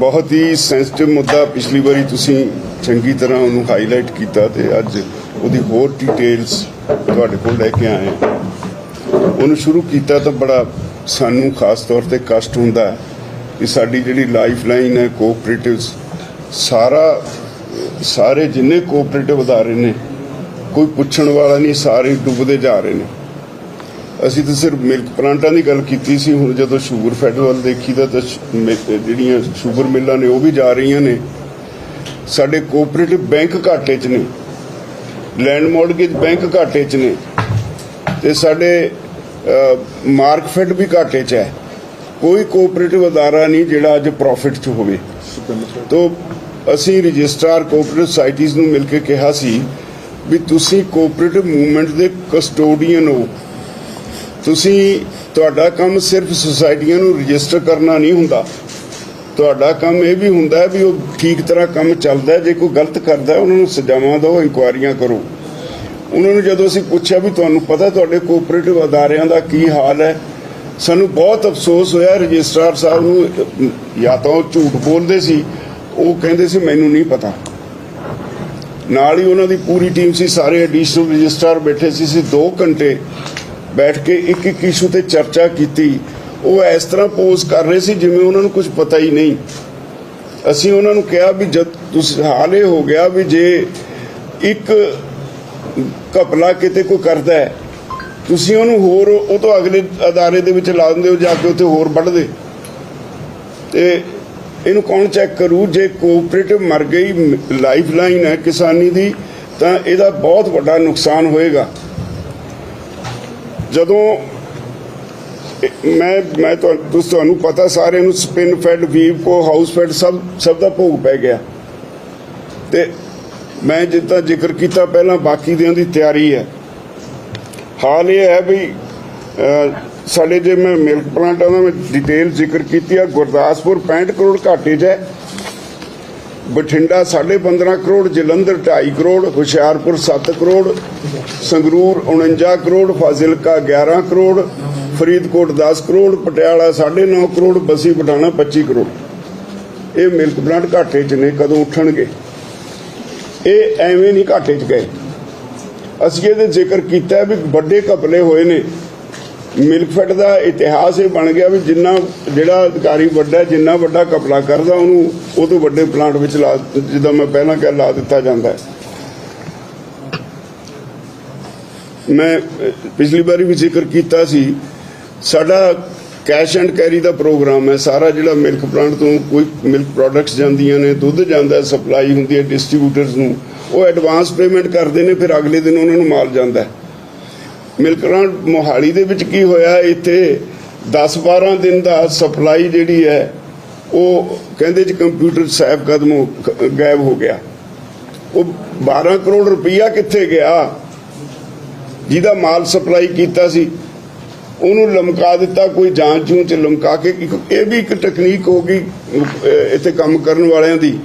ਬਹੁਤ ਹੀ ਸੈਂਸਿਟਿਵ ਮੁੱਦਾ ਪਿਛਲੀ ਵਾਰੀ ਤੁਸੀਂ ਚੰਗੀ ਤਰ੍ਹਾਂ ਉਹਨੂੰ ਹਾਈਲਾਈਟ ਕੀਤਾ ਤੇ ਅੱਜ ਉਹਦੀ ਹੋਰ ਡਿਟੇਲਸ ਤੁਹਾਡੇ ਕੋਲ ਲੈ ਕੇ ਆਏ ਉਹਨੂੰ ਸ਼ੁਰੂ ਕੀਤਾ ਤਾਂ ਬੜਾ ਸਾਨੂੰ ਖਾਸ ਤੌਰ ਤੇ ਕਸ਼ਟ ਹੁੰਦਾ ਹੈ ਕਿ ਸਾਡੀ ਜਿਹੜੀ ਲਾਈਫ ਲਾਈਨ ਹੈ ਕੋਆਪਰੇਟਿਵਸ ਸਾਰਾ, ਸਾਰੇ ਜਿੰਨੇ ਕੋਆਪਰੇਟਿਵ ਅਦਾਰੇ ਨੇ, ਕੋਈ ਪੁੱਛਣ ਵਾਲਾ ਨਹੀਂ, ਸਾਰੇ ਡੁੱਬਦੇ ਜਾ ਰਹੇ ਨੇ। ਅਸੀਂ ਤਾਂ ਸਿਰਫ ਮਿਲਕ ਪਲਾਂਟਾਂ ਦੀ ਗੱਲ ਕੀਤੀ ਸੀ, ਹੁਣ ਜਦੋਂ ਸ਼ੂਗਰ ਫੈਡ ਵੱਲ ਦੇਖੀਦਾ ਤਾਂ ਜਿਹੜੀਆਂ ਸ਼ੂਗਰ ਮਿੱਲਾਂ ਨੇ, ਉਹ ਵੀ ਜਾ ਰਹੀਆਂ ਨੇ। ਸਾਡੇ ਕੋਆਪਰੇਟਿਵ ਬੈਂਕ ਘਾਟੇ 'ਚ ਨੇ। ਲੈਂਡ ਮੌਰਗੇਜ ਬੈਂਕ ਘਾਟੇ 'ਚ ਨੇ। ਤੇ ਸਾਡੇ ਮਾਰਕਫੈਡ ਵੀ ਘਾਟੇ 'ਚ ਹੈ। ਕੋਈ ਕੋਆਪਰੇਟਿਵ ਅਦਾਰਾ ਨਹੀਂ ਜਿਹੜਾ ਅੱਜ ਪ੍ਰੋਫਿਟ 'ਚ ਹੋਵੇ। ਤੋਂ ਅਸੀਂ ਰਜਿਸਟਰਾਰ ਕੋਆਪਰੇਟਿਵ ਸੁਸਾਇਟੀਜ਼ ਨੂੰ ਮਿਲ ਕੇ ਕਿਹਾ ਸੀ ਵੀ ਤੁਸੀਂ ਕੋਆਪਰੇਟਿਵ ਮੂਵਮੈਂਟ ਦੇ ਕਸਟੋਡੀਅਨ ਹੋ। ਤੁਸੀਂ ਤੁਹਾਡਾ ਕੰਮ ਸਿਰਫ ਸੁਸਾਇਟੀਆਂ ਨੂੰ ਰਜਿਸਟਰ ਕਰਨਾ ਨਹੀਂ ਹੁੰਦਾ। ਤੁਹਾਡਾ ਕੰਮ ਇਹ ਵੀ ਹੁੰਦਾ ਵੀ ਉਹ ਠੀਕ ਤਰ੍ਹਾਂ ਕੰਮ ਚੱਲਦਾ ਜੇ ਕੋਈ ਗਲਤ ਕਰਦਾ ਉਹਨਾਂ ਨੂੰ ਸਜ਼ਾਵਾਂ ਦਿਓ ਇਨਕੁਆਇਰੀਆਂ ਕਰੋ। ਉਹਨਾਂ ਨੂੰ ਜਦੋਂ ਅਸੀਂ ਪੁੱਛਿਆ ਵੀ ਤੁਹਾਨੂੰ ਪਤਾ ਤੁਹਾਡੇ ਕੋਆਪਰੇਟਿਵ ਅਦਾਰਿਆਂ ਦਾ ਕੀ ਹਾਲ ਹੈ, ਸਾਨੂੰ ਬਹੁਤ ਅਫਸੋਸ ਹੋਇਆ, ਰਜਿਸਟਰਾਰ ਸਾਹਿਬ ਨੂੰ ਜਾਂ ਤਾਂ ਉਹ ਝੂਠ ਬੋਲਦੇ ਸੀ, ਉਹ ਕਹਿੰਦੇ ਸੀ, ਮੈਨੂੰ ਨਹੀਂ ਪਤਾ। ਨਾਲ ਹੀ ਉਹਨਾਂ ਦੀ ਪੂਰੀ ਟੀਮ ਸੀ, ਸਾਰੇ ਐਡੀਸ਼ਨਲ ਰਜਿਸਟਰਾਰ ਬੈਠੇ ਸੀ ਸੀ 2 ਘੰਟੇ ਬੈਠ ਕੇ ਇੱਕ ਇੱਕ ਇਸ਼ੂ ਤੇ ਚਰਚਾ ਕੀਤੀ। ਉਹ ਇਸ ਤਰ੍ਹਾਂ ਪੋਜ਼ ਕਰ ਰਹੇ ਸੀ ਜਿਵੇਂ ਉਹਨਾਂ ਨੂੰ ਕੁਝ ਪਤਾ ਹੀ ਨਹੀਂ। ਅਸੀਂ ਉਹਨਾਂ ਨੂੰ ਕਿਹਾ ਵੀ ਜਦ ਤੁਸੀਂ ਹਾਲ ਇਹ ਹੋ ਗਿਆ ਵੀ ਜੇ ਇੱਕ ਘਪਲਾ ਕਿਤੇ ਕੋਈ ਕਰਦਾ ਹੈ, ਤੁਸੀਂ ਉਹਨੂੰ ਹੋਰ ਉਹ ਤੋਂ ਅਗਲੇ ਅਦਾਰੇ ਦੇ ਵਿੱਚ ਲਾ ਦਿੰਦੇ ਹੋ ਜਾ ਕੇ ਉੱਥੇ ਹੋਰ ਵੱਢਦੇ ਤੇ ਇਹਨੂੰ ਕੌਣ ਚੈੱਕ ਕਰੂ? ਜੇ ਕੋਆਪਰੇਟਿਵ ਮਰ ਗਈ ਲਾਈਫ ਲਾਈਨ ਹੈ ਕਿਸਾਨੀ ਦੀ, ਤਾਂ ਇਹਦਾ ਬਹੁਤ ਵੱਡਾ ਨੁਕਸਾਨ ਹੋਏਗਾ। ਜਦੋਂ ਮੈਂ ਮੈਂ ਤੁਹਾਨੂੰ ਤੁਸੀਂ- ਤੁਹਾਨੂੰ ਪਤਾ ਸਾਰਿਆਂ ਨੂੰ Spinfed Weavco, Housefed ਸਭ ਸਭ ਦਾ ਭੋਗ ਪੈ ਗਿਆ। ਤੇ ਮੈਂ ਜਿੱਦਾਂ ਜ਼ਿਕਰ ਕੀਤਾ ਪਹਿਲਾਂ, ਬਾਕੀ ਦਿਨਾਂ ਦੀ ਤਿਆਰੀ ਹੈ। ਹਾਲ ਇਹ ਹੈ ਵੀ ਸਾਡੇ ਜੇ ਮੈਂ ਮਿਲਕ ਪਲਾਂਟਾਂ ਦਾ ਮੈਂ ਡਿਟੇਲ ਜ਼ਿਕਰ ਕੀਤੀ ਆ, ਗੁਰਦਾਸਪੁਰ 65 ਕਰੋੜ ਘਾਟੇ 'ਚ ਹੈ। ਬਠਿੰਡਾ 15.5 ਕਰੋੜ, ਜਲੰਧਰ 2.5 ਕਰੋੜ, ਹੁਸ਼ਿਆਰਪੁਰ 7 ਕਰੋੜ, ਸੰਗਰੂਰ 49 ਕਰੋੜ, ਫਾਜ਼ਿਲਕਾ 11 ਕਰੋੜ, ਫਰੀਦਕੋਟ 10 ਕਰੋੜ, ਪਟਿਆਲਾ 9.5 ਕਰੋੜ, ਬਸੀ ਪਠਾਣਾ 25 ਕਰੋੜ। ਇਹ ਮਿਲਕ ਪਲਾਂਟ ਘਾਟੇ 'ਚ ਨੇ, ਕਦੋਂ ਉੱਠਣਗੇ? ਇਹ ਐਵੇਂ ਨਹੀਂ ਘਾਟੇ 'ਚ ਗਏ। ਅਸੀਂ ਇਹਦੇ ਜ਼ਿਕਰ ਕੀਤਾ ਵੀ ਵੱਡੇ ਘਪਲੇ ਹੋਏ ਨੇ। ਮਿਲਕਫੈਡ ਦਾ ਇਤਿਹਾਸ ਇਹ ਬਣ ਗਿਆ ਵੀ ਜਿੰਨਾ ਜਿਹੜਾ ਅਧਿਕਾਰੀ ਵੱਡਾ ਜਿੰਨਾ ਵੱਡਾ ਘਪਲਾ ਕਰਦਾ ਉਹਨੂੰ ਉਹ ਤੋਂ ਵੱਡੇ ਪਲਾਂਟ ਵਿੱਚ ਲਾ ਜਿੱਦਾਂ ਮੈਂ ਪਹਿਲਾਂ ਕਹਿ, ਲਾ ਦਿੱਤਾ ਜਾਂਦਾ ਮੈਂ ਪਿਛਲੀ ਵਾਰੀ ਵੀ ਜ਼ਿਕਰ ਕੀਤਾ ਸੀ, ਸਾਡਾ ਕੈਸ਼ ਐਂਡ ਕੈਰੀ ਦਾ ਪ੍ਰੋਗਰਾਮ ਹੈ, ਸਾਰਾ ਜਿਹੜਾ ਮਿਲਕ ਪਲਾਂਟ ਤੋਂ ਕੋਈ ਮਿਲਕ ਪ੍ਰੋਡਕਟਸ ਜਾਂਦੀਆਂ ਨੇ, ਦੁੱਧ ਜਾਂਦਾ ਸਪਲਾਈ ਹੁੰਦੀ ਹੈ, ਡਿਸਟ੍ਰੀਬਿਊਟਰਸ ਨੂੰ, ਉਹ ਐਡਵਾਂਸ ਪੇਮੈਂਟ ਕਰਦੇ ਨੇ, ਫਿਰ ਅਗਲੇ ਦਿਨ ਉਹਨਾਂ ਨੂੰ ਮਾਲ ਜਾਂਦਾ ਹੈ। ਮਿਲਕ ਪਲਾਂਟ ਮੋਹਾਲੀ ਦੇ ਵਿੱਚ ਕੀ ਹੋਇਆ? ਇੱਥੇ 10-12 ਦਿਨ ਦਾ ਸਪਲਾਈ ਜਿਹੜੀ ਹੈ, ਉਹ ਕਹਿੰਦੇ ਜੀ ਕੰਪਿਊਟਰ ਸਾਹਿਬ ਕਦਮ ਹੋ- ਗਾਇਬ ਹੋ ਗਿਆ। ਉਹ 12 ਕਰੋੜ ਰੁਪਈਆ ਕਿੱਥੇ ਗਿਆ? ਜਿਹਦਾ ਮਾਲ ਸਪਲਾਈ ਕੀਤਾ ਸੀ। ਉਹਨੂੰ ਲਮਕਾ ਦਿੱਤਾ, ਕੋਈ ਜਾਂਚ ਜੂੰ ਚ ਲਮਕਾ ਕੇ ਇਹ ਵੀ ਇੱਕ ਟੈਕਨੀਕ ਹੋ ਗਈ ਇੱਥੇ ਕੰਮ ਕਰਨ ਵਾਲਿਆਂ ਦੀ।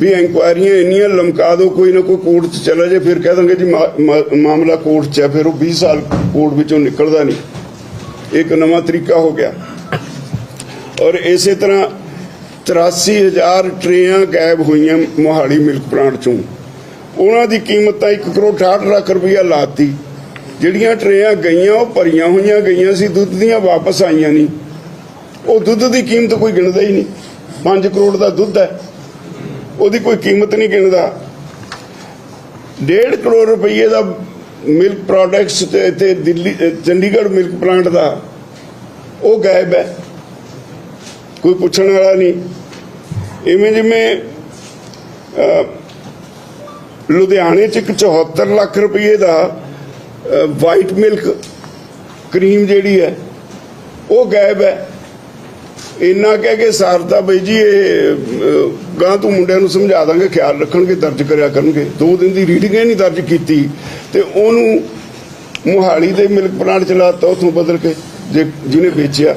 ਵੀ ਇਨਕੁਆਇਰੀਆਂ ਇੰਨੀਆਂ ਲਮਕਾ ਦੋ ਕੋਈ ਨਾ ਕੋਈ ਕੋਰਟ 'ਚ ਚਲਾ ਜੇ ਫਿਰ ਕਹਿ ਦਾਂਗੇ ਜੀ ਮਾ- ਮਾਮਲਾ ਕੋਰਟ 'ਚ ਹੈ, ਫਿਰ ਉਹ 20 ਸਾਲ ਕੋਰਟ ਵਿੱਚੋਂ ਨਿਕਲਦਾ ਨਹੀਂ। ਇੱਕ ਨਵਾਂ ਤਰੀਕਾ ਹੋ ਗਿਆ। ਔਰ ਇਸੇ ਤਰ੍ਹਾਂ 83000 ਟਰੇਆਂ ਗਾਇਬ ਹੋਈਆਂ ਮੋਹਾਲੀ ਮਿਲਕ ਪਲਾਂਟ 'ਚੋਂ। ਉਹਨਾਂ ਦੀ ਕੀਮਤ ਤਾਂ 1 ਕਰੋੜ 68 ਲੱਖ ਰੁਪਈਆ ਲਾਤੀ। ਜਿਹੜੀਆਂ ਟਰੇਆਂ ਗਈਆਂ, ਉਹ ਭਰੀਆਂ ਹੋਈਆਂ ਗਈਆਂ ਸੀ, ਦੁੱਧ ਦੀਆਂ ਵਾਪਸ ਆਈਆਂ ਨਹੀਂ। ਉਹ ਦੁੱਧ ਦੀ ਕੀਮਤ ਕੋਈ ਗਿਣਦਾ ਹੀ ਨਹੀਂ। 5 ਕਰੋੜ ਦਾ ਦੁੱਧ ਹੈ। ਉਹਦੀ ਕੋਈ ਕੀਮਤ ਨਹੀਂ ਗਿਣਦਾ। 1.5 ਕਰੋੜ ਰੁਪਏ ਦਾ ਮਿਲਕ ਪ੍ਰੋਡਕਟਸ ਤੇ ਇੱਥੇ ਦਿੱਲੀ ਚੰਡੀਗੜ੍ਹ ਮਿਲਕ ਪਲਾਂਟ ਦਾ ਉਹ ਗਾਇਬ ਹੈ। ਕੋਈ ਪੁੱਛਣ ਵਾਲਾ ਨਹੀਂ। ਇਵੇਂ ਜਿਵੇਂ ਲੁਧਿਆਣੇ ਚ ਇੱਕ 74 ਲੱਖ ਰੁਪਏ ਦਾ ਵਾਈਟ ਮਿਲਕ ਕਰੀਮ ਜਿਹੜੀ ਹੈ, ਉਹ ਗਾਇਬ ਹੈ। ਇੰਨਾ ਕਹਿ ਕੇ ਸਾਰਤਾ ਬਈ ਜੀ, ਇਹ ਗਾਂ ਤੋਂ ਮੁੰਡਿਆਂ ਨੂੰ ਸਮਝਾ ਦਾਂਗੇ, ਖਿਆਲ ਰੱਖਣਗੇ, ਦਰਜ ਕਰਿਆ ਕਰਨਗੇ। ਦੋ ਦਿਨ ਦੀ ਰੀਡਿੰਗ ਹੀ ਨਹੀਂ ਦਰਜ ਕੀਤੀ ਤੇ ਉਹਨੂੰ ਮੁਹਾਲੀ ਦੇ ਮਿਲਕ ਪਲਾਂਟ ਚਲਾਤਾ ਉਥੋਂ ਬਦਲ ਕੇ, ਜੇ ਜਿਹਨੇ ਵੇਚਿਆ।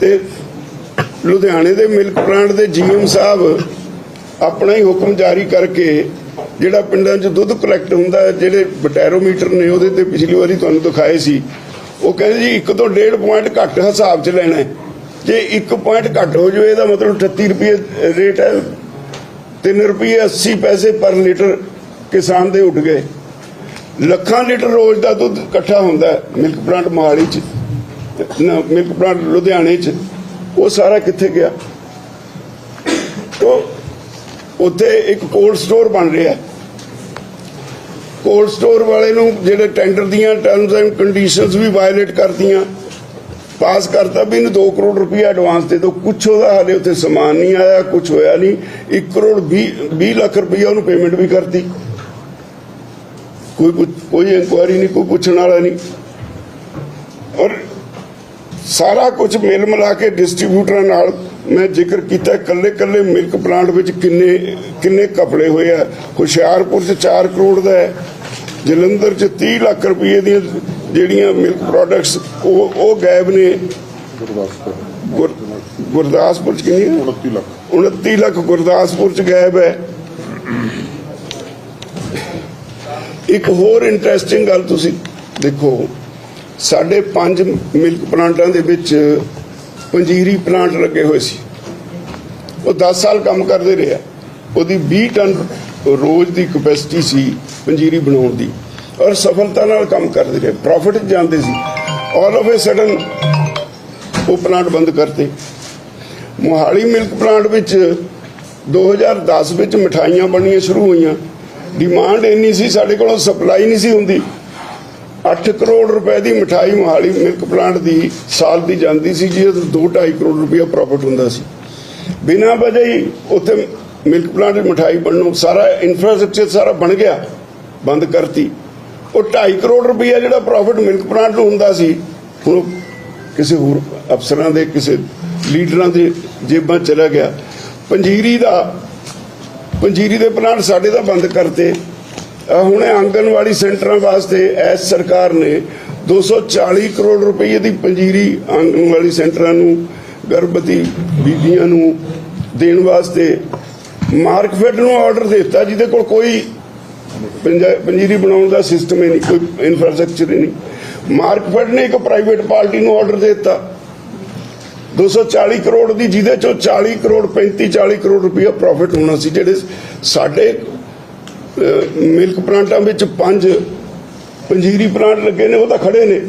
ਤੇ ਲੁਧਿਆਣੇ ਦੇ ਮਿਲਕ ਪਲਾਂਟ ਦੇ ਜੀਐਮ ਸਾਹਿਬ ਆਪਣਾ ਹੀ ਹੁਕਮ ਜਾਰੀ ਕਰਕੇ ਜਿਹੜਾ ਪਿੰਡਾਂ 'ਚ ਦੁੱਧ ਕਲੈਕਟ ਹੁੰਦਾ, ਜਿਹੜੇ ਬਟੈਰੋਮੀਟਰ ਨੇ ਉਹਦੇ ਤੇ ਪਿਛਲੀ ਵਾਰੀ ਤੁਹਾਨੂੰ ਦਿਖਾਏ ਸੀ ਉਹ ਕਹਿੰਦੇ ਜੀ, ਇੱਕ ਤੋਂ 1.5 ਪੁਆਇੰਟ ਘੱਟ ਹਿਸਾਬ 'ਚ ਲੈਣਾ ਜੇ 1 ਪੁਆਇੰਟ ਘੱਟ ਹੋ ਜਾਵੇ, ਇਹਦਾ ਮਤਲਬ 38 ਰੁਪਏ ਰੇਟ ਹੈ। 3 ਰੁਪਏ 80 ਪੈਸੇ ਪਰ ਲੀਟਰ ਕਿਸਾਨ ਦੇ ਉੱਡ ਗਏ। ਲੱਖਾਂ ਲੀਟਰ ਰੋਜ਼ ਦਾ ਦੁੱਧ ਇਕੱਠਾ ਹੁੰਦਾ ਮਿਲਕ ਪਲਾਂਟ ਮੋਹਾਲੀ ਚ ਮਿਲਕ ਪਲਾਂਟ ਲੁਧਿਆਣੇ ਚ। ਉਹ ਸਾਰਾ ਕਿੱਥੇ ਗਿਆ? ਤੋ, ਉੱਥੇ ਇੱਕ ਕੋਲਡ ਸਟੋਰ ਬਣ ਰਿਹਾ ਹੈ। ਕੋਲਡ ਸਟੋਰ ਵਾਲੇ ਨੂੰ ਜਿਹੜੇ ਟੈਂਡਰ ਦੀਆਂ ਟਰਮਸ ਐਂਡ ਕੰਡੀਸ਼ਨਸ ਵੀ ਵਾਇਲੇਟ ਕਰਦੀਆਂ ਪਾਸ ਕਰਤਾ ਵੀ ਇਹਨੂੰ 2 ਕਰੋੜ ਰੁਪਏ ਐਡਵਾਂਸ ਦੇ ਦਿਓ। ਕੁਛ ਉਹਦਾ ਹਾਲੇ ਉੱਥੇ ਸਮਾਨ ਨਹੀਂ ਆਇਆ, ਕੁਛ ਹੋਇਆ ਨਹੀਂ। 1 ਕਰੋੜ 20 20 ਲੱਖ ਰੁਪਏ ਉਹਨੂੰ ਪੇਮੈਂਟ ਵੀ ਕਰਤੀ। ਕੋਈ ਪੁੱਛ- ਕੋਈ ਇਨਕੁਆਇਰੀ ਨਹੀਂ, ਕੋਈ ਪੁੱਛਣ ਵਾਲਾ ਨਹੀਂ। ਔਰ ਸਾਰਾ ਕੁਝ ਮਿਲ ਮਿਲਾ ਕੇ ਡਿਸਟ੍ਰੀਬਿਊਟਰਾਂ ਨਾਲ ਮੈਂ ਜ਼ਿਕਰ ਕੀਤਾ ਕੱਲੇ ਕੱਲੇ ਮਿਲਕ ਪਲਾਂਟ ਵਿੱਚ ਕਿੰਨੇ ਕਿੰਨੇ ਕਪੜੇ ਹੋਏ ਆ। ਹੁਸ਼ਿਆਰਪੁਰ 'ਚ 4 ਕਰੋੜ ਦਾ ਹੈ। ਜਲੰਧਰ 'ਚ 30 ਲੱਖ ਰੁਪਏ ਦੀਆਂ ਜਿਹੜੀਆਂ ਮਿਲਕ ਪ੍ਰੋਡਕਟਸ ਉਹ ਉਹ ਗਾਇਬ ਨੇ। ਗੁਰਦਾਸਪੁਰ ਗੁਰ- ਗੁਰਦਾਸਪੁਰ 'ਚ ਕਿੰਨੀ ਹੈ 29 ਲੱਖ। 29 ਲੱਖ ਗੁਰਦਾਸਪੁਰ 'ਚ ਗਾਇਬ ਹੈ। ਇੱਕ ਹੋਰ ਇੰਟਰਸਟਿੰਗ ਗੱਲ ਤੁਸੀਂ ਦੇਖੋ ਸਾਡੇ ਪੰਜ ਮਿਲਕ ਪਲਾਂਟਾਂ ਦੇ ਵਿੱਚ ਪੰਜੀਰੀ ਪਲਾਂਟ ਲੱਗੇ ਹੋਏ ਸੀ। ਉਹ 10 ਸਾਲ ਕੰਮ ਕਰਦੇ ਰਿਹਾ ਉਹਦੀ 20 ਟਨ ਰੋਜ਼ ਦੀ ਕਪੈਸਿਟੀ ਸੀ ਪੰਜੀਰੀ ਬਣਾਉਣ ਦੀ। ਔਰ ਸਫਲਤਾ ਨਾਲ ਕੰਮ ਕਰਦੇ ਰਹੇ। ਪ੍ਰੋਫਿਟ ਜਾਂਦੇ ਸੀ। ਆਲ ਆਫ ਅ ਸਡਨ ਉਹ ਪਲਾਂਟ ਬੰਦ ਕਰਤੇ। ਮੋਹਾਲੀ ਮਿਲਕ ਪਲਾਂਟ ਵਿੱਚ 2010 ਵਿੱਚ ਮਠਾਈਆਂ ਬਣਨੀਆਂ ਸ਼ੁਰੂ ਹੋਈਆਂ। ਡਿਮਾਂਡ ਇੰਨੀ ਸੀ, ਸਾਡੇ ਕੋਲੋਂ ਸਪਲਾਈ ਨਹੀਂ ਸੀ ਹੁੰਦੀ। 8 ਕਰੋੜ ਰੁਪਏ ਦੀ ਮਠਾਈ ਮੋਹਾਲੀ ਮਿਲਕ ਪਲਾਂਟ ਦੀ ਸਾਲ ਦੀ ਜਾਂਦੀ ਸੀ ਜਿਹਦੇ ਤੋਂ 2.5 ਕਰੋੜ ਰੁਪਏ ਪ੍ਰੋਫਿਟ ਹੁੰਦਾ ਸੀ। ਬਿਨਾਂ ਵਜ੍ਹਾ ਹੀ ਉੱਥੇ ਮਿਲਕ ਪਲਾਂਟ ਦੀ ਮਠਾਈ ਬਣਨੋਂ ਸਾਰਾ ਇਨਫਰਾਸਟ੍ਰਕਚਰ ਸਾਰਾ ਬਣ ਗਿਆ, ਬੰਦ ਕਰਤੀ। ਉਹ 2.5 ਕਰੋੜ ਰੁਪਏ ਜਿਹੜਾ ਪ੍ਰੋਫਿਟ ਮਿਲਕ ਪਲਾਂਟ ਨੂੰ ਹੁੰਦਾ ਸੀ, ਹੁਣ ਉਹ ਕਿਸੇ ਹੋਰ ਅਫਸਰਾਂ ਦੇ, ਕਿਸੇ ਲੀਡਰਾਂ ਦੇ ਜੇਬਾਂ ਚਲਾ ਗਿਆ। ਪੰਜੀਰੀ ਦਾ, ਪੰਜੀਰੀ ਦੇ ਪਲਾਂਟ ਸਾਡੇ ਤਾਂ ਬੰਦ ਕਰਤੇ। ਹੁਣ ਆਂਗਨਵਾੜੀ ਸੈਂਟਰਾਂ ਵਾਸਤੇ ਐਸ ਸਰਕਾਰ ਨੇ 240 ਕਰੋੜ ਰੁਪਏ ਦੀ ਪੰਜੀਰੀ ਆਂਗਨਵਾੜੀ ਸੈਂਟਰਾਂ ਨੂੰ, ਗਰਭਵਤੀ ਬੀਬੀਆਂ ਨੂੰ ਦੇਣ ਵਾਸਤੇ ਮਾਰਕਫੈਡ ਨੂੰ ਆਰਡਰ ਦਿੱਤਾ, ਜਿਹਦੇ ਕੋਲ ਕੋਈ ਪੰਜੀਰੀ ਬਣਾਉਣ ਦਾ ਸਿਸਟਮ ਹੀ ਨਹੀਂ, ਕੋਈ ਇਨਫਰਾਸਟ੍ਰਕਚਰ ਹੀ ਨਹੀਂ। ਮਾਰਕਫੈਡ ਨੇ ਇੱਕ ਪ੍ਰਾਈਵੇਟ ਪਾਰਟੀ ਨੂੰ ਆਰਡਰ ਦਿੱਤਾ 240 ਕਰੋੜ ਦੀ, ਜਿਹਦੇ ਚੋਂ 40 ਕਰੋੜ 35 40 ਕਰੋੜ ਰੁਪਇਆ ਪ੍ਰੋਫਿਟ ਹੋਣਾ ਸੀ, ਜਿਹੜੇ ਸਾਡੇ ਮਿਲਕ ਪਲਾਂਟਾਂ ਵਿੱਚ ਪੰਜ ਪੰਜੀਰੀ ਪਲਾਂਟ ਲੱਗੇ ਨੇ, ਉਹ ਤਾਂ ਖੜੇ ਨੇ।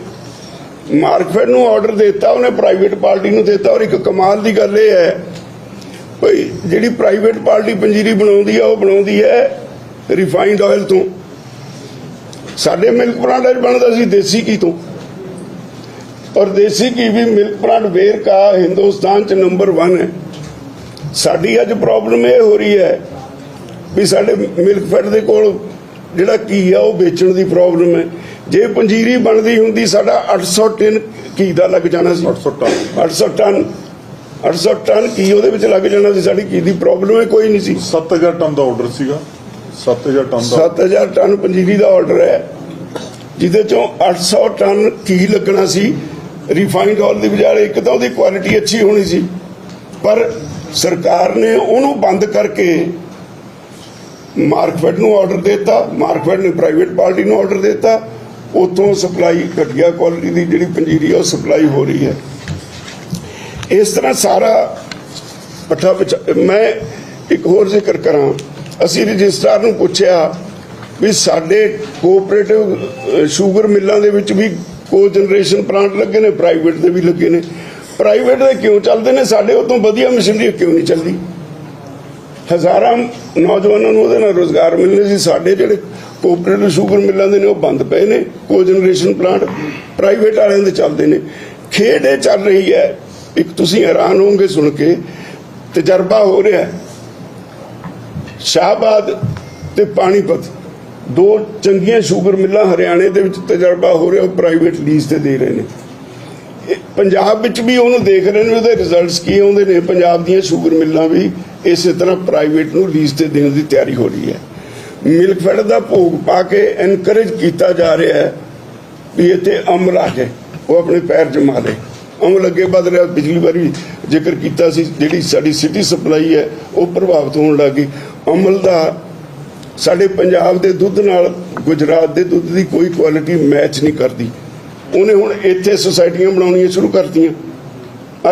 ਮਾਰਕਫੈਡ ਨੂੰ ਆਰਡਰ ਦਿੱਤਾ, ਉਹਨੇ ਪ੍ਰਾਈਵੇਟ ਪਾਰਟੀ ਨੂੰ ਦਿੱਤਾ ਔਰ ਇੱਕ ਕਮਾਲ ਦੀ ਗੱਲ ਇਹ ਹੈ ਭਈ ਜਿਹੜੀ ਪ੍ਰਾਈਵੇਟ ਪਾਰਟੀ ਪੰਜੀਰੀ ਬਣਾਉਂਦੀ ਆ, ਉਹ ਬਣਾਉਂਦੀ ਹੈ ਰਿਫਾਈਨਡ ਆਇਲ ਤੋਂ। ਸਾਡੇ ਮਿਲਕ ਪਲਾਂਟ 'ਚ ਬਣਦਾ ਸੀ ਦੇਸੀ ਘੀ ਤੋਂ। ਔਰ ਦੇਸੀ ਘੀ ਵੀ ਮਿਲਕ ਪਲਾਂਟ ਵੇਰਕਾ ਹਿੰਦੁਸਤਾਨ 'ਚ ਨੰਬਰ 1 ਹੈ। ਸਾਡੀ ਅੱਜ ਪ੍ਰੋਬਲਮ ਇਹ ਹੋ ਰਹੀ ਹੈ ਵੀ ਸਾਡੇ ਮਿਲਕ ਫੈਡ ਦੇ ਕੋਲ ਜਿਹੜਾ ਘੀ ਆ ਉਹ ਵੇਚਣ ਦੀ ਪ੍ਰੋਬਲਮ ਹੈ। ਜੇ ਪੰਜੀਰੀ ਬਣਦੀ ਹੁੰਦੀ ਸਾਡਾ 800 ਟਨ ਘੀ ਦਾ ਲੱਗ ਜਾਣਾ ਸੀ। 800 ਟਨ। 800 ਟਨ 800 ਟਨ ਘੀ ਉਹਦੇ ਵਿੱਚ ਲੱਗ ਜਾਣਾ ਸੀ। ਸਾਡੀ ਘੀ ਦੀ ਪ੍ਰੋਬਲਮ ਹੈ ਕੋਈ ਨਹੀਂ ਸੀ। 7000 ਟਨ ਦਾ ਆਰਡਰ ਸੀਗਾ। 7000 ਟਨ ਦਾ। 7000 ਟਨ ਪੰਜੀਰੀ ਦਾ ਆਰਡਰ ਹੈ ਜਿਹਦੇ ਚੋਂ 800 ਟਨ ਘੀ ਲੱਗਣਾ ਸੀ। ਰਿਫਾਈਨਡ ਆਇਲ ਦੀ ਬਜਾਏ ਇੱਕ ਤਾਂ ਉਹਦੀ ਕੁਆਲਿਟੀ ਅੱਛੀ ਹੋਣੀ ਸੀ। ਪਰ ਸਰਕਾਰ ਨੇ ਉਹਨੂੰ ਬੰਦ ਕਰਕੇ ਮਾਰਕਫੈਡ ਨੂੰ ਆਰਡਰ ਦਿੱਤਾ ਮਾਰਕਫੈਡ ਨੇ ਪ੍ਰਾਈਵੇਟ ਪਾਰਟੀ ਨੂੰ ਆਰਡਰ ਦਿੱਤਾ। ਉਤੋਂ ਸਪਲਾਈ ਘਟੀਆ ਕੁਆਲਿਟੀ ਦੀ ਜਿਹੜੀ ਪੰਜੀਰੀ ਆ, ਉਹ ਸਪਲਾਈ ਹੋ ਰਹੀ ਹੈ। ਇਸ ਤਰ੍ਹਾਂ ਸਾਰਾ ਪੱਠਾ ਮੈਂ ਇੱਕ ਹੋਰ ਜ਼ਿਕਰ ਕਰਾਂ। ਅਸੀਂ ਰਜਿਸਟਰਾਰ ਨੂੰ ਪੁੱਛਿਆ ਵੀ ਸਾਡੇ ਕੋਆਪਰੇਟਿਵ ਸ਼ੂਗਰ ਮਿੱਲਾਂ ਦੇ ਵਿੱਚ ਵੀ ਕੋ ਜਨਰੇਸ਼ਨ ਪਲਾਂਟ ਲੱਗੇ ਨੇ ਪ੍ਰਾਈਵੇਟ ਦੇ ਵੀ ਲੱਗੇ ਨੇ। ਪ੍ਰਾਈਵੇਟ ਦੇ ਕਿਉਂ ਚੱਲਦੇ ਨੇ? ਸਾਡੇ ਉਤੋਂ ਵਧੀਆ ਮਸ਼ੀਨਰੀ ਕਿਉਂ ਨਹੀਂ ਚੱਲਦੀ? ਹਜ਼ਾਰਾਂ ਨੌਜਵਾਨਾਂ ਨੂੰ ਉਹਦੇ ਨਾਲ ਰੋਜ਼ਗਾਰ ਮਿਲਣੇ ਸੀ। ਸਾਡੇ ਜਿਹੜੇ ਕੋਆਪਰੇਟਿਵ ਸ਼ੂਗਰ ਮਿੱਲਾਂ ਦੇ ਨੇ, ਉਹ ਬੰਦ ਪਏ ਨੇ। ਕੋ ਜਨਰੇਸ਼ਨ ਪਲਾਂਟ ਪ੍ਰਾਈਵੇਟ ਵਾਲਿਆਂ ਦੇ ਚੱਲਦੇ ਨੇ। ਖੇਡ ਇਹ ਚੱਲ ਰਹੀ ਹੈ। ਇੱਕ ਤੁਸੀਂ ਹੈਰਾਨ ਹੋਵੋਗੇ ਸੁਣ ਕੇ, ਤਜਰਬਾ ਹੋ ਰਿਹਾ। ਸ਼ਾਹਬਾਦ ਤੇ ਪਾਣੀਪਤ, ਦੋ ਚੰਗੀਆਂ ਸ਼ੂਗਰ ਮਿੱਲਾਂ ਹਰਿਆਣੇ ਦੇ ਵਿੱਚ ਤਜਰਬਾ ਹੋ ਰਿਹਾ, ਉਹ ਪ੍ਰਾਈਵੇਟ ਲੀਜ਼ ਤੇ ਦੇ ਰਹੇ ਨੇ। ਪੰਜਾਬ ਵਿੱਚ ਵੀ ਉਹਨੂੰ ਦੇਖ ਰਹੇ ਨੇ, ਉਹਦੇ ਰਿਜ਼ਲਟਸ ਕੀ ਆਉਂਦੇ ਨੇ। ਪੰਜਾਬ ਦੀਆਂ ਸ਼ੂਗਰ ਮਿੱਲਾਂ ਵੀ ਇਸੇ ਤਰ੍ਹਾਂ ਪ੍ਰਾਈਵੇਟ ਨੂੰ ਲੀਜ਼ ਤੇ ਦੇਣ ਦੀ ਤਿਆਰੀ ਹੋ ਰਹੀ ਹੈ। ਮਿਲਕ ਫੈਡ ਦਾ ਭੋਗ ਪਾ ਕੇ ਐਨਕਰੇਜ ਕੀਤਾ ਜਾ ਰਿਹਾ ਹੈ ਵੀ ਇੱਥੇ ਅਮਲ ਆ ਜਾਏ, ਉਹ ਆਪਣੇ ਪੈਰ ਜਮਾ ਲੇ ਅਮਲ ਅੱਗੇ ਵਧ ਰਿਹਾ, ਪਿਛਲੀ ਵਾਰੀ ਜ਼ਿਕਰ ਕੀਤਾ ਸੀ, ਜਿਹੜੀ ਸਾਡੀ ਸਿਟੀ ਸਪਲਾਈ ਹੈ, ਉਹ ਪ੍ਰਭਾਵਿਤ ਹੋਣ ਲੱਗੀ ਅਮਲ ਦਾ ਸਾਡੇ ਪੰਜਾਬ ਦੇ ਦੁੱਧ ਨਾਲ, ਗੁਜਰਾਤ ਦੇ ਦੁੱਧ ਦੀ ਕੋਈ ਕੁਆਲਿਟੀ ਮੈਚ ਨਹੀਂ ਕਰਦੀ। ਉਹਨੇ ਹੁਣ ਇੱਥੇ ਸੁਸਾਇਟੀਆਂ ਬਣਾਉਣੀਆਂ ਸ਼ੁਰੂ ਕਰਤੀਆਂ।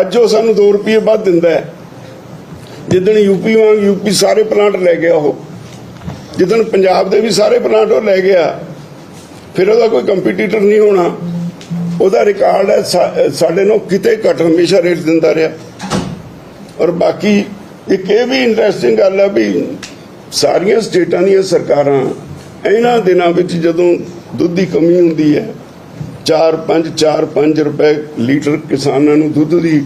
ਅੱਜ ਉਹ ਸਾਨੂੰ 2 ਰੁਪਏ ਵੱਧ ਦਿੰਦਾ ਹੈ। ਜਿੱਦਣ ਯੂਪੀ ਵਾਂਗ ਯੂਪੀ ਸਾਰੇ ਪਲਾਂਟ ਲੈ ਗਿਆ ਉਹ। ਜਿੱਦਣ ਪੰਜਾਬ ਦੇ ਵੀ ਸਾਰੇ ਪਲਾਂਟ ਉਹ ਲੈ ਗਿਆ, ਫਿਰ ਉਹਦਾ ਕੋਈ ਕੰਪੀਟੀਟਰ ਨਹੀਂ ਹੋਣਾ। ਉਹਦਾ ਰਿਕਾਰਡ ਹੈ ਸਾਡੇ ਨੂੰ ਕਿਤੇ ਘੱਟ ਹਮੇਸ਼ਾ ਰੇਟ ਦਿੰਦਾ ਰਿਹਾ। ਔਰ ਬਾਕੀ ਇੱਕ ਇਹ ਵੀ ਇੰਟਰਸਟਿੰਗ ਗੱਲ ਹੈ ਵੀ ਸਾਰੀਆਂ ਸਟੇਟਾਂ ਦੀਆਂ ਸਰਕਾਰਾਂ ਇਹਨਾਂ ਦਿਨਾਂ ਵਿੱਚ ਜਦੋਂ ਦੁੱਧ ਦੀ ਕਮੀ ਹੁੰਦੀ ਹੈ 4-5 4-5 ਰੁਪਏ ਲੀਟਰ ਕਿਸਾਨਾਂ ਨੂੰ ਦੁੱਧ ਦੀ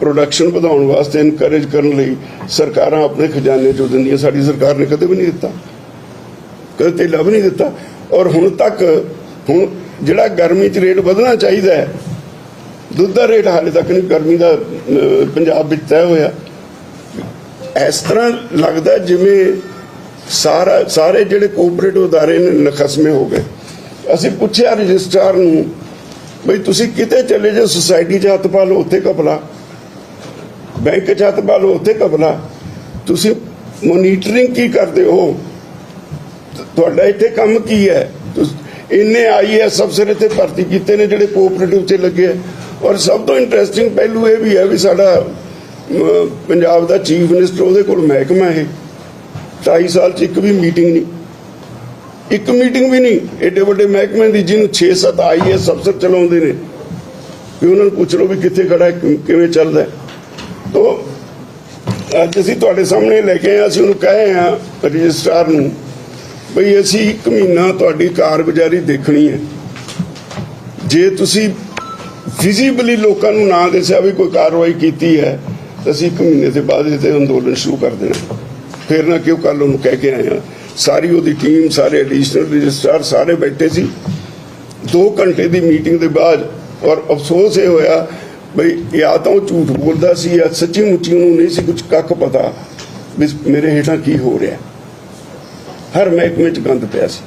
ਪ੍ਰੋਡਕਸ਼ਨ ਵਧਾਉਣ ਵਾਸਤੇ ਇਨਕਰੇਜ ਕਰਨ ਲਈ ਸਰਕਾਰਾਂ ਆਪਣੇ ਖਜ਼ਾਨੇ ਚੋਂ ਦਿੰਦੀਆਂ। ਸਾਡੀ ਸਰਕਾਰ ਨੇ ਕਦੇ ਵੀ ਨਹੀਂ ਦਿੱਤਾ। ਕਦੇ ਤੇ ਵੀ ਨਹੀਂ ਦਿੱਤਾ। ਔਰ ਹੁਣ ਤੱਕ ਹੁਣ ਜਿਹੜਾ ਗਰਮੀ 'ਚ ਰੇਟ ਵਧਣਾ ਚਾਹੀਦਾ ਹੈ, ਦੁੱਧ ਦਾ ਰੇਟ ਹਾਲੇ ਤੱਕ ਨਹੀਂ ਗਰਮੀ ਦਾ ਪੰਜਾਬ ਵਿੱਚ ਤੈਅ ਹੋਇਆ। ਇਸ ਤਰ੍ਹਾਂ ਲੱਗਦਾ ਜਿਵੇਂ ਸਾਰਾ, ਸਾਰੇ ਜਿਹੜੇ ਕੋਆਪਰੇਟਿਵ ਅਦਾਰੇ ਨੇ, ਨਖਸਮੇ ਹੋ ਗਏ। ਅਸੀਂ ਪੁੱਛਿਆ ਰਜਿਸਟਰਾਰ ਨੂੰ ਬਈ ਤੁਸੀਂ ਕਿਤੇ ਚਲੇ ਜਾਓ ਸੁਸਾਇਟੀ 'ਚ ਹੱਥ ਪਾ ਲਓ, ਉੱਥੇ ਕਪਲਾ ਬੈਂਕ 'ਚ ਹੱਥ ਪਾ ਲਓ, ਉੱਥੇ ਕਪਲਾ ਤੁਸੀਂ ਮੋਨੀਟਰਿੰਗ ਕੀ ਕਰਦੇ ਹੋ? ਤੁਹਾਡਾ ਇੱਥੇ ਕੰਮ ਕੀ ਹੈ? ਤੁਸ- ਇੰਨੇ ਆਈਐਸ ਅਫਸਰ ਇੱਥੇ ਭਰਤੀ ਕੀਤੇ ਨੇ ਜਿਹੜੇ ਕੋਆਪਰੇਟਿਵ 'ਚ ਲੱਗੇ ਆ। ਔਰ ਸਭ ਤੋਂ ਇੰਟਰਸਟਿੰਗ ਪਹਿਲੂ ਇਹ ਵੀ ਹੈ ਵੀ ਸਾਡਾ ਪੰਜਾਬ ਦਾ ਚੀਫ ਮਿਨਿਸਟਰ ਉਹਦੇ ਕੋਲ ਮਹਿਕਮਾ ਹੈ। 2.5 ਸਾਲ 'ਚ ਇੱਕ ਵੀ ਮੀਟਿੰਗ ਨਹੀਂ। ਇੱਕ ਮੀਟਿੰਗ ਵੀ ਨਹੀਂ। ਏਡੇ ਵੱਡੇ ਮਹਿਕਮੇ ਦੀ ਜਿਹਨੂੰ 6-7 ਆਈਐਸ ਅਫਸਰ ਚਲਾਉਂਦੇ ਨੇ। ਵੀ ਉਹਨਾਂ ਨੂੰ ਪੁੱਛ ਲਓ ਵੀ ਕਿੱਥੇ ਖੜਾ ਕਿਵੇਂ ਚੱਲਦਾ ਤੋ, ਅੱਜ ਅਸੀਂ ਤੁਹਾਡੇ ਸਾਹਮਣੇ ਲੈ ਕੇ ਆਏ ਅਸੀਂ ਉਹਨੂੰ ਕਹੇ ਆ ਰਜਿਸਟਰਾਰ ਨੂੰ, ਬਈ ਅਸੀਂ ਇੱਕ ਮਹੀਨਾ ਤੁਹਾਡੀ ਕਾਰਗੁਜ਼ਾਰੀ ਦੇਖਣੀ ਹੈ। ਜੇ ਤੁਸੀਂ ਫਿਜ਼ੀਬਲੀ ਲੋਕਾਂ ਨੂੰ ਨਾ ਦੱਸਿਆ ਵੀ ਕੋਈ ਕਾਰਵਾਈ ਕੀਤੀ ਹੈ, ਤਾਂ ਅਸੀਂ ਇੱਕ ਮਹੀਨੇ ਦੇ ਬਾਅਦ ਇਹ ਤੇ ਅੰਦੋਲਨ ਸ਼ੁਰੂ ਕਰ ਦੇਣਾ। ਫਿਰ ਨਾ ਕਿਉਂ ਕੱਲ ਉਹਨੂੰ ਕਹਿ ਕੇ ਆਏ ਆ ਸਾਰੀ ਉਹਦੀ ਟੀਮ ਸਾਰੇ ਐਡੀਸ਼ਨਲ ਰਜਿਸਟਰਾਰ ਸਾਰੇ ਬੈਠੇ ਸੀ। 2 ਘੰਟੇ ਦੀ ਮੀਟਿੰਗ ਦੇ ਬਾਅਦ, ਔਰ ਅਫਸੋਸ ਇਹ ਹੋਇਆ ਬਈ ਜਾਂ ਤਾਂ ਉਹ ਝੂਠ ਬੋਲਦਾ ਸੀ ਜਾਂ ਸੱਚੀ ਮੁੱਚੀ ਉਹਨੂੰ ਨਹੀਂ ਸੀ ਕੁਝ ਕੱਖ ਪਤਾ ਵੀ ਮੇਰੇ ਹੇਠਾਂ ਕੀ ਹੋ ਰਿਹਾ। ਹਰ ਮਹਿਕਮੇ ਚ ਗੰਦ ਪਿਆ ਸੀ।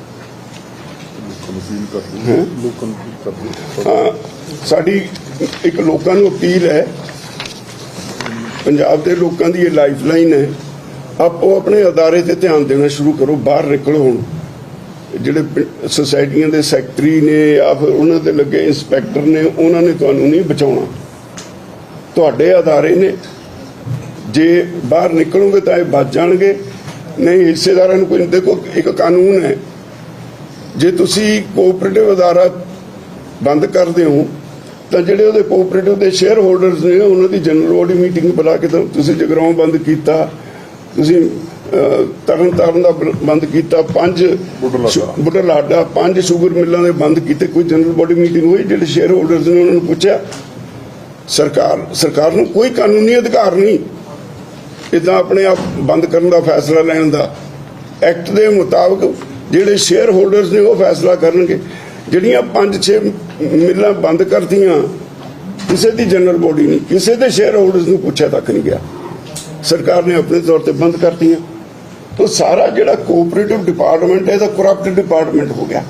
ਸਾਡੀ ਇੱਕ ਲੋਕਾਂ ਨੂੰ ਅਪੀਲ ਹੈ, ਪੰਜਾਬ ਦੇ ਲੋਕਾਂ ਦੀ ਇਹ ਲਾਈਫਲਾਈਨ ਹੈ। ਆਪੋ ਆਪਣੇ ਅਦਾਰੇ ਤੇ ਧਿਆਨ ਦੇਣਾ ਸ਼ੁਰੂ ਕਰੋ, ਬਾਹਰ ਨਿਕਲੋ ਹੁਣ। ਜਿਹੜੇ ਪਿੰ- ਸੁਸਾਇਟੀਆਂ ਦੇ ਸੈਕਟਰੀ ਨੇ ਜਾਂ ਫਿਰ ਉਹਨਾਂ ਦੇ ਲੱਗੇ ਇੰਸਪੈਕਟਰ ਨੇ, ਉਹਨਾਂ ਨੇ ਤੁਹਾਨੂੰ ਨਹੀਂ ਬਚਾਉਣਾ। ਤੁਹਾਡੇ ਅਦਾਰੇ ਨੇ। ਜੇ ਬਾਹਰ ਨਿਕਲੋਗੇ ਤਾਂ ਇਹ ਬਚ ਜਾਣਗੇ। ਨਹੀਂ, ਹਿੱਸੇਦਾਰਾਂ ਨੂੰ ਕੋਈ ਦੇਖੋ, ਇੱਕ ਕਾਨੂੰਨ ਹੈ। ਜੇ ਤੁਸੀਂ ਕੋਆਪਰੇਟਿਵ ਅਦਾਰਾ ਬੰਦ ਕਰਦੇ ਹੋ, ਤਾਂ ਜਿਹੜੇ ਉਹਦੇ ਕੋਆਪਰੇਟਿਵ ਦੇ ਸ਼ੇਅਰ ਹੋਲਡਰਸ ਨੇ, ਉਹਨਾਂ ਦੀ ਜਨਰਲ ਬੋਡੀ ਮੀਟਿੰਗ ਬੁਲਾ ਕੇ ਤਾਂ ਤੁਸੀਂ ਜਗਰਾਉਂ ਬੰਦ ਕੀਤਾ। ਤੁਸੀਂ ਤਰਨ ਤਾਰਨ ਦਾ ਬੰਦ ਕੀਤਾ ਪੰਜ ਬੁਢਲਾਡਾ ਪੰਜ ਸ਼ੂਗਰ ਮਿੱਲਾਂ ਦੇ ਬੰਦ ਕੀਤੇ ਕੋਈ ਜਨਰਲ ਬੋਡੀ ਮੀਟਿੰਗ ਹੋਈ ਜਿਹੜੇ ਸ਼ੇਅਰ ਹੋਲਡਰਸ ਨੇ ਉਹਨਾਂ ਨੂੰ ਪੁੱਛਿਆ? ਸਰਕਾਰ ਸਰਕਾਰ ਨੂੰ ਕੋਈ ਕਾਨੂੰਨੀ ਅਧਿਕਾਰ ਨਹੀਂ। ਇਦਾਂ ਆਪਣੇ ਆਪ ਬੰਦ ਕਰਨ ਦਾ ਫੈਸਲਾ ਲੈਣ ਦਾ। ਐਕਟ ਦੇ ਮੁਤਾਬਕ ਜਿਹੜੇ ਸ਼ੇਅਰ ਹੋਲਡਰਸ ਨੇ ਉਹ ਫੈਸਲਾ ਕਰਨਗੇ। ਜਿਹੜੀਆਂ 5-6 ਮਿੱਲਾਂ ਬੰਦ ਕਰਤੀਆਂ ਕਿਸੇ ਦੀ ਜਨਰਲ ਬੋਡੀ ਨਹੀਂ ਕਿਸੇ ਦੇ ਸ਼ੇਅਰ ਹੋਲਡਰਸ ਨੂੰ ਪੁੱਛਿਆ ਤੱਕ ਨਹੀਂ ਗਿਆ। ਸਰਕਾਰ ਨੇ ਆਪਣੇ ਤੌਰ ਤੇ ਬੰਦ ਕਰਤੀਆਂ। ਤਾਂ ਸਾਰਾ ਜਿਹੜਾ ਕੋਆਪਰੇਟਿਵ ਡਿਪਾਰਟਮੈਂਟ ਹੈ ਇਹਦਾ ਕਰਪਟ ਡਿਪਾਰਟਮੈਂਟ ਹੋ ਗਿਆ।